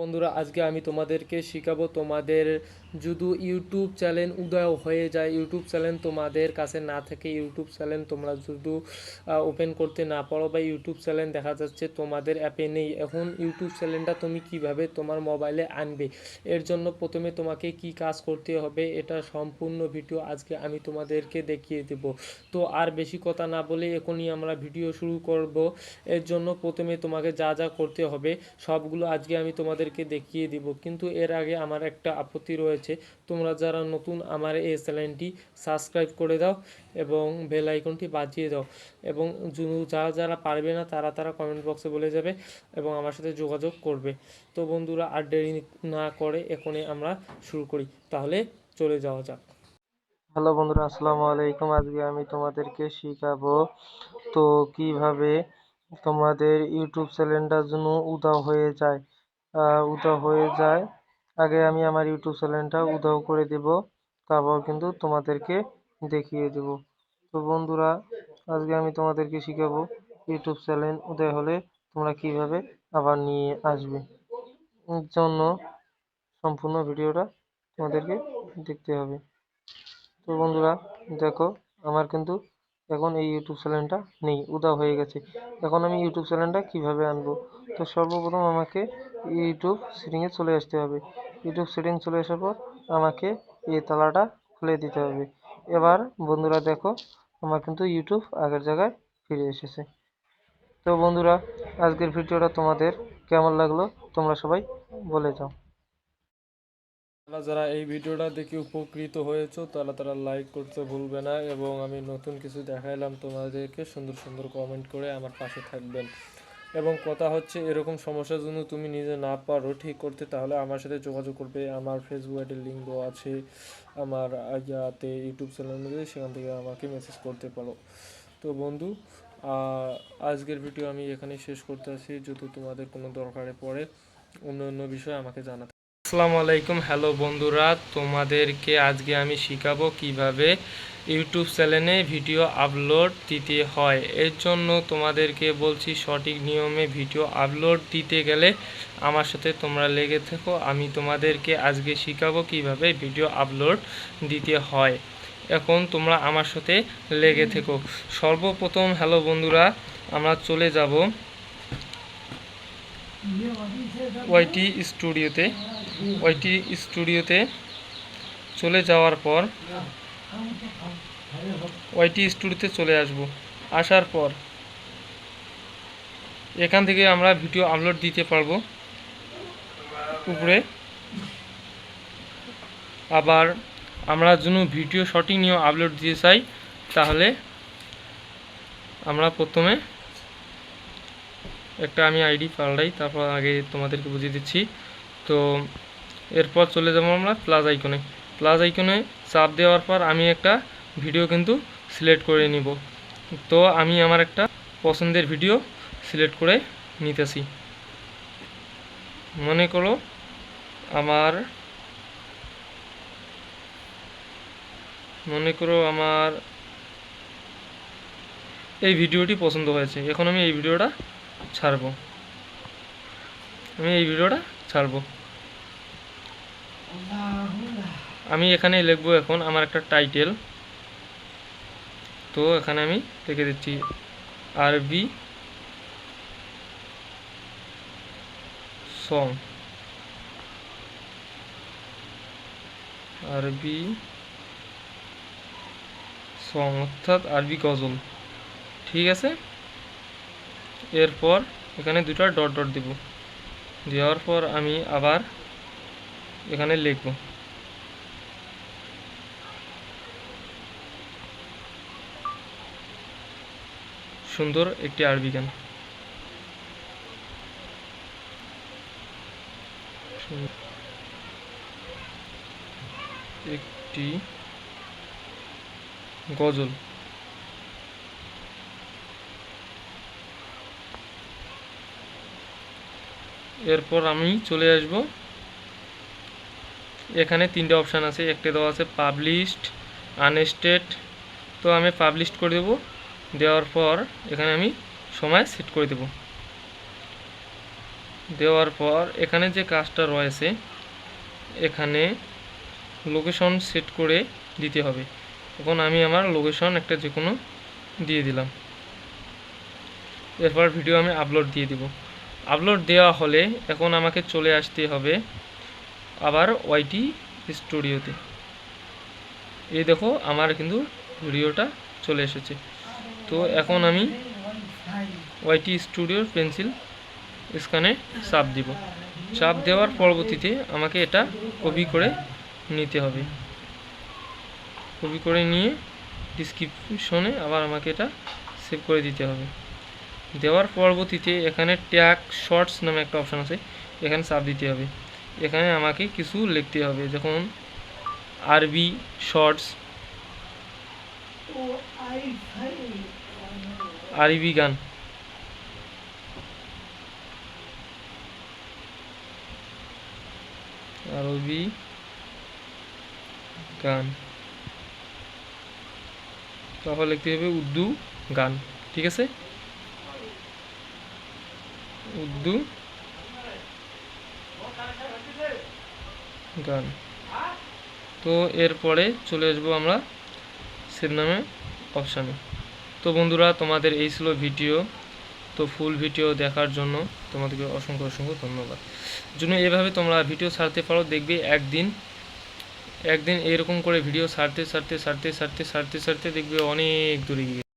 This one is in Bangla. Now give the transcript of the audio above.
বন্ধুরা, আজকে আমি তোমাদেরকে শেখাবো তোমাদের যদি ইউটিউব চ্যানেল উদয় হয়ে যায়, ইউটিউব চ্যানেল তোমাদের কাছে না থাকে, ইউটিউব চ্যানেল তোমরা যদি ওপেন করতে না পারো বা ইউটিউব চ্যানেল দেখা যাচ্ছে তোমাদের অ্যাপে নেই, এখন ইউটিউব চ্যানেলটা তুমি কীভাবে তোমার মোবাইলে আনবে? এর জন্য প্রথমে তোমাকে কি কাজ করতে হবে, এটা সম্পূর্ণ ভিডিও আজকে আমি তোমাদেরকে দেখিয়ে দেব। তো আর বেশি কথা না বলে এখনই আমরা ভিডিও শুরু করব। এর জন্য প্রথমে তোমাকে যা যা করতে হবে, সবগুলো আজকে আমি তোমাদেরকে দেখিয়ে দিব। কিন্তু এর আগে আমার একটা আপত্তি রয়েছে। তোমরা যারা নতুন আমার এই চ্যানেলটি সাবস্ক্রাইব করে দাও এবং বেল আইকনটি বাজিয়ে দাও এবং যারা যারা পারবে না তারা তারা কমেন্ট বক্সে বলে যাবে এবং আমার সাথে যোগাযোগ করবে। তো বন্ধুরা আর দেরি না করে এখনই আমরা শুরু করি। তাহলে চলে যাওয়া যাক। হ্যালো বন্ধুরা, আসসালামু আলাইকুম। আজকে আমি তোমাদেরকে শেখাবো তো কীভাবে তোমাদের ইউটিউব চ্যানেলটার জন্য উদাও হয়ে যায়। উদাও হয়ে যায়। আগে আমি আমার ইউটিউব চ্যানেলটা উদাও করে দেব, তারপর কিন্তু তোমাদেরকে দেখিয়ে দেব। তো বন্ধুরা, আজকে আমি তোমাদেরকে শেখাবো ইউটিউব চ্যানেল উদয় হলে তোমরা কীভাবে আবার নিয়ে আসবে। জন্য সম্পূর্ণ ভিডিওটা তোমাদেরকে দেখতে হবে। তো বন্ধুরা, দেখো, আমার কিন্তু এখন এই ইউটিউব চ্যানেলটা নেই উদা হয়ে গেছে। এখন আমি ইউটিউব চ্যানেলটা কীভাবে আনব? তো সর্বপ্রথম আমাকে ইউটিউব সেটিংয়ে চলে আসতে হবে। ইউটিউব সেটিং চলে আসার পর আমাকে এই তালাটা খুলে দিতে হবে। এবার বন্ধুরা দেখো, আমার কিন্তু ইউটিউব আগের জায়গায় ফিরে এসেছে। তো বন্ধুরা, আজকের ভিডিওটা তোমাদের কেমন লাগল তোমরা সবাই বলে যাও যারা যারা এই ভিডিওটা দেখে উপকৃত হয়েছো তারা তারা লাইক করতে ভুলবে না এবং আমি নতুন কিছু দেখাইলাম তোমাদেরকে সুন্দর সুন্দর কমেন্ট করে আমার পাশে থাকবেন। এবং কথা হচ্ছে, এরকম সমস্যার জন্য তুমি নিজে না পারো ঠিক করতে, তাহলে আমার সাথে যোগাযোগ করবে। আমার ফেসবুক আইডির লিঙ্ক দেওয়া আছে, আমার ইয়াতে ইউটিউব চ্যানেল মধ্যে সেখান থেকে আমাকে মেসেজ করতে পারো। তো বন্ধু আজকের ভিডিও আমি এখানেই শেষ করতে আসি। যদি তোমাদের কোনো দরকারে পড়ে, অন্য অন্য বিষয়ে আমাকে জানাতে আসসালামু আলাইকুম। হ্যালো বন্ধুরা, তোমাদেরকে আজকে আমি শেখাবো কীভাবে ইউটিউব চ্যানেলে ভিডিও আপলোড দিতে হয়। এর জন্য তোমাদেরকে বলছি, সঠিক নিয়মে ভিডিও আপলোড দিতে গেলে আমার সাথে তোমরা লেগে থেকো। আমি তোমাদেরকে আজকে শেখাবো কীভাবে ভিডিও আপলোড দিতে হয়। এখন তোমরা আমার সাথে লেগে থেকো। সর্বপ্রথম, হ্যালো বন্ধুরা, আমরা চলে যাব ওয়াইটি স্টুডিওতে। ওয়াইটি স্টুডিওতে চলে যাওয়ার পর ওইটি স্টুডিওতে চলে আসব। আসার পর এখান থেকে আমরা ভিডিও আপলোড দিতে পারব। উপরে আবার আমরা যদি ভিডিও সঠিক নিয়ে আপলোড দিতে চাই, তাহলে আমরা প্রথমে একটা আমি আইডি পাল্টাই, তারপর আগে তোমাদেরকে বুঝিয়ে দিচ্ছি। তো এরপর চলে যাব আমরা প্লাস আইকনে প্লাস আইকনে চাপ দেওয়ার পর আমি একটা ভিডিও কিন্তু সিলেক্ট করে নিব। তো আমি আমার একটা পছন্দের ভিডিও সিলেক্ট করে নিতেছি। মনে করো আমার, মনে করো আমার এই ভিডিওটি পছন্দ হয়েছে। এখন আমি এই ভিডিওটা ছাড়বো। আমি এই ভিডিওটা ছাড়বো। আমি এখানে লিখব এখন আমার একটা টাইটেল তো এখানে আমি লিখে দিচ্ছি আরবি সং আরবি সং অর্থাৎ আরবি গজল। ঠিক আছে? এরপর এখানে দুটা ডট ডট দিব। দেওয়ার পর আমি আবার এখানে লিখব। সুন্দর একটি আরবি গান। একটি গজল। এরপর আমি চলে আসব এখানে তিনটে অপশান আছে, একটা দেওয়া আছে পাবলিশড আনস্টেড তো আমি পাবলিশড করে দেবো, দেওয়ার পর এখানে আমি সময় সেট করে দেব। দেওয়ার পর এখানে যে কাজটা রয়েছে, এখানে লোকেশন সেট করে দিতে হবে। এখন আমি আমার লোকেশন একটা যে কোনো দিয়ে দিলাম। এরপর ভিডিও আমি আপলোড দিয়ে দিব। আপলোড দেওয়া হলে এখন আমাকে চলে আসতে হবে আবার ওয়াইটি স্টুডিওতে এই দেখো, আমার কিন্তু ভিডিওটা চলে এসেছে। তো এখন আমি ওয়াইটি স্টুডিওর পেন্সিল স্ক্যানে চাপ দিব। চাপ দেওয়ার পরবর্তীতে আমাকে এটা কপি করে নিতে হবে। কপি করে নিয়ে ডিসক্রিপশনে আবার আমাকে এটা সেভ করে দিতে হবে। দেওয়ার পরবর্তীতে এখানে ট্যাগ শর্টস নামে একটা অপশান আছে, এখানে চাপ দিতে হবে। এখানে আমাকে কিছু লিখতে হবে। যখন আরবি, শর্টস, আরবি গান। আরবি গান। তারপর লিখতে হবে উর্দু গান, ঠিক আছে? উর্দু গান। তো এরপরে চলে আসব আমরা সেভ অপশানে তো বন্ধুরা, তোমাদের এই ছিল ভিডিও। তো ফুল ভিডিও দেখার জন্য তোমাদেরকে অসংখ্য অসংখ্য ধন্যবাদ। জন্য এভাবে তোমরা ভিডিও ছাড়তে পারো, দেখবে একদিন একদিন এরকম করে ভিডিও ছাড়তে ছাড়তে ছাড়তে ছাড়তে ছাড়তে ছাড়তে দেখবে অনেক দূরে গিয়ে।